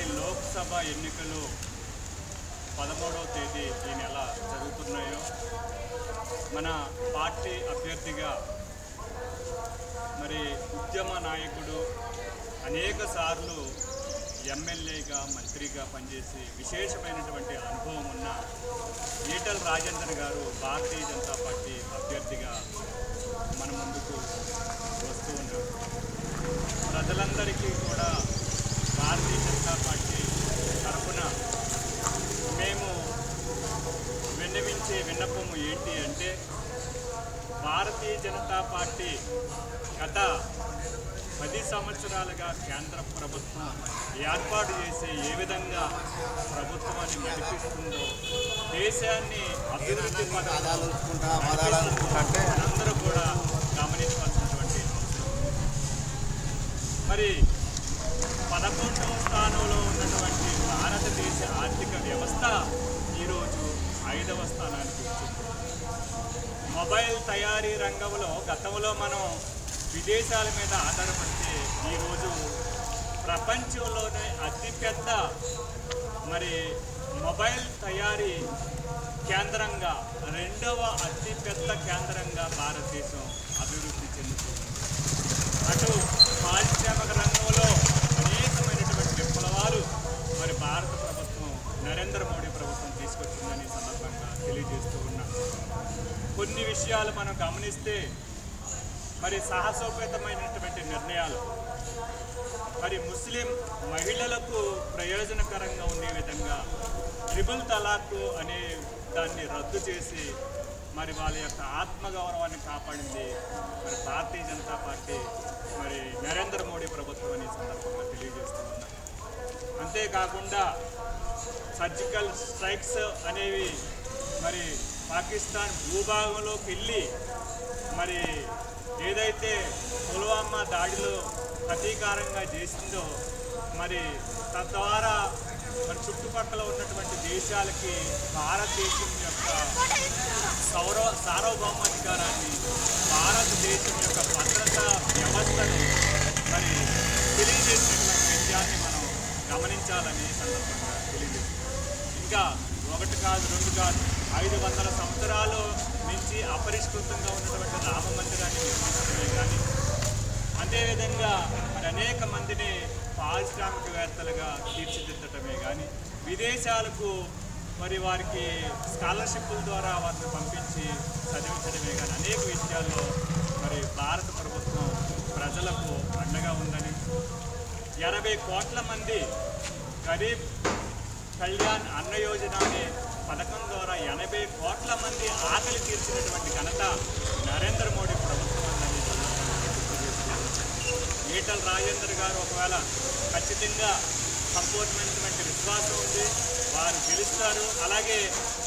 జరిగేటటువంటి లోక్సభ ఎన్నికలు పదమూడవ తేదీ ఈ నెల జరుగుతున్నాయో మన పార్టీ అభ్యర్థిగా మరి ఉద్యమ నాయకుడు అనేక సార్లు ఎమ్మెల్యేగా మంత్రిగా పనిచేసి విశేషమైనటువంటి అనుభవం ఉన్న ఈటల్ రాజేందర్ గారు భారతీయ జనతా పార్టీ అభ్యర్థిగా మన ముందుకు వస్తూ ఉన్నారు ప్రజలందరికీ కూడా భారతీయ జనతా పార్టీ తరఫున మేము విన్నవించే విన్నపము ఏంటి అంటే భారతీయ జనతా పార్టీ గత పది సంవత్సరాలుగా కేంద్ర ప్రభుత్వం ఏర్పాటు చేసే ఏ విధంగా ప్రభుత్వాన్ని నడిపిస్తుందో దేశాన్ని అభివృద్ధి పథకాలు అందరూ కూడా గమనించవలసినటువంటి మరి తయారీ రంగంలో గతంలో మనం విదేశాల మీద ఆధారపడితే ఈరోజు ప్రపంచంలోనే అతిపెద్ద మరి మొబైల్ తయారీ కేంద్రంగా రెండవ అతిపెద్ద కేంద్రంగా భారతదేశం అభివృద్ధి చెందుతుంది. అటు పారిశ్రామిక రంగంలో అనేకమైనటువంటి విప్లవాలు మరి భారత ప్రభుత్వం నరేంద్ర మోడీ ప్రభుత్వం తీసుకొచ్చిందని ఈ సందర్భంగా తెలియజేస్తూ ఉన్నాం కొన్ని విషయాలు మనం గమనిస్తే మరి సాహసోపేతమైనటువంటి నిర్ణయాలు. మరి ముస్లిం మహిళలకు ప్రయోజనకరంగా ఉండే విధంగా ట్రిపుల్ తలాక్ అనే దాన్ని రద్దు చేసి మరి వాళ్ళ యొక్క ఆత్మగౌరవాన్ని కాపాడింది మరి భారతీయ జనతా పార్టీ మరి నరేంద్ర మోడీ ప్రభుత్వం అనే సందర్భంగా తెలియజేస్తూ ఉన్నాం అంతేకాకుండా సర్జికల్ స్ట్రైక్స్ అనేవి మరి పాకిస్తాన్ భూభాగంలోకి వెళ్ళి మరి ఏదైతే పుల్వామా దాడిలో ప్రతీకారంగా చేసిందో మరి తద్వారా మరి చుట్టుపక్కల ఉన్నటువంటి దేశాలకి భారతదేశం యొక్క సౌరవ సార్వభౌమాధికారాన్ని భారతదేశం యొక్క భద్రతా వ్యవస్థను మరి తెలియజేసినటువంటి విషయాన్ని మనం గమనించాలని సందర్భంగా తెలియజేస్తుంది ఇంకా ఒకటి కాదు రెండు కాదు. ఐదు వందల సంవత్సరాలు నుంచి అపరిష్కృతంగా ఉన్నటువంటి రామ మందిరాన్ని నిర్మించడమే కానీ అదేవిధంగా మరి అనేక మందిని పారిశ్రామికవేత్తలుగా తీర్చిదిద్దటమే కానీ విదేశాలకు మరి వారికి స్కాలర్షిప్ల ద్వారా వారిని పంపించి చదివించడమే కానీ అనేక విషయాల్లో మరి భారత ప్రభుత్వం ప్రజలకు అండగా ఉందని ఎనభై కోట్ల మంది గరీబ్ కళ్యాణ్ అన్న యోజన అనే పథకం ద్వారా ఎనభై కోట్ల మంది ఆకలి తీర్చినటువంటి ఘనత నరేంద్ర మోడీ ప్రభుత్వం ఈటల రాజేందర్ గారు ఒకవేళ ఖచ్చితంగా సంపూర్ణమైనటువంటి విశ్వాసం ఉంది వారు గెలుస్తారు. అలాగే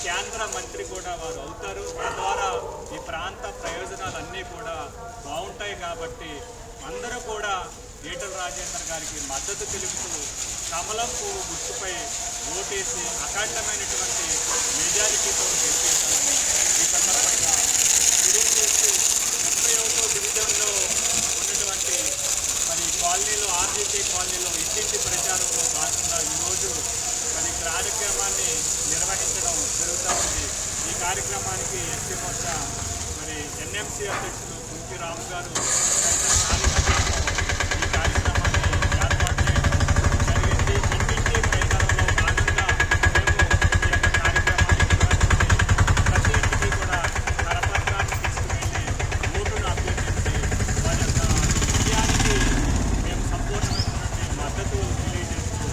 కేంద్ర మంత్రి కూడా వారు అవుతారు. తద్వారా ఈ ప్రాంత ప్రయోజనాలన్నీ కూడా బాగుంటాయి కాబట్టి అందరూ కూడా ఈటల రాజేందర్ గారికి మద్దతు తెలుపుతూ కమలం పువ్వు గుర్తుపై ఓటేసి అఖండమైనటువంటి మెజారిటీతో గెలిపించాలని ఈ సందర్భంగా తెలియజేస్తూ ముప్పై ఒకటో డివిజన్లో ఉన్నటువంటి మరి కాలనీలో ఆర్జీసీ కాలనీలో ఇంటింటి ప్రచారంలో భాగంగా ఈరోజు మరి కార్యక్రమాన్ని నిర్వహించడం జరుగుతూ ఉంది. ఈ కార్యక్రమానికి ఎస్పీ మోర్చా మరి ఎన్ఎంసీ అధ్యక్షులు కుంకి రాము గారు తదితర కార్యకర్తలతో ఈ కార్యక్రమాన్ని ఏర్పాటు చేయడం జరిగింది ఇంటింటి ప్రచారంలో భాగంగా మేము ఈ యొక్క కార్యక్రమాన్ని నిర్వహించి ప్రతి ఇంటికి కూడా కరపత్రాన్ని తీసుకువెళ్ళి ఓటును అభ్యర్థించి వారి యొక్క విజయానికి మేము సంపూర్ణమైనటువంటి మద్దతు తెలియజేస్తూ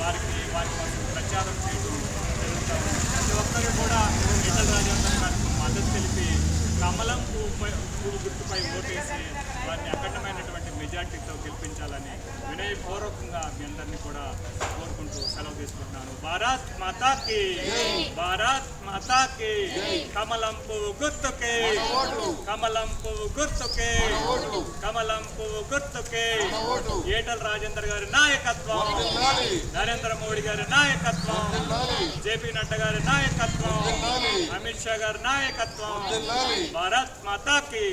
వారికి వారి కోసం ప్రచారం చేయడం జరుగుతాము ప్రతి ఒక్కరు కూడా ఈటల రాజేందర్ గారికి మద్దతు తెలిపి కమలం పువ్వు పువ్వు గుర్తుపై ఓటేసి వారిని అఖండమైనటువంటి మెజార్టీతో గెలిపించాలని వినయపూర్వకంగా మీ అందరినీ కూడా కోరుకుంటూ సెలవు తీసుకుంటున్నాను. భారత్ మాతాకి భారత్ మాతాకి కమలం పువ్వు గుర్తుకే. కమలం పువ్వు గుర్తుకే. కమలం పువ్వు గుర్తుకే. ఈటల రాజేందర్ గారి నాయకత్వం. నరేంద్ర మోడీ గారి నాయకత్వం. జేపీ నడ్డా గారి నాయకత్వం. అమిత్ షా గారి నాయకత్వం. భారత్ మాతాకి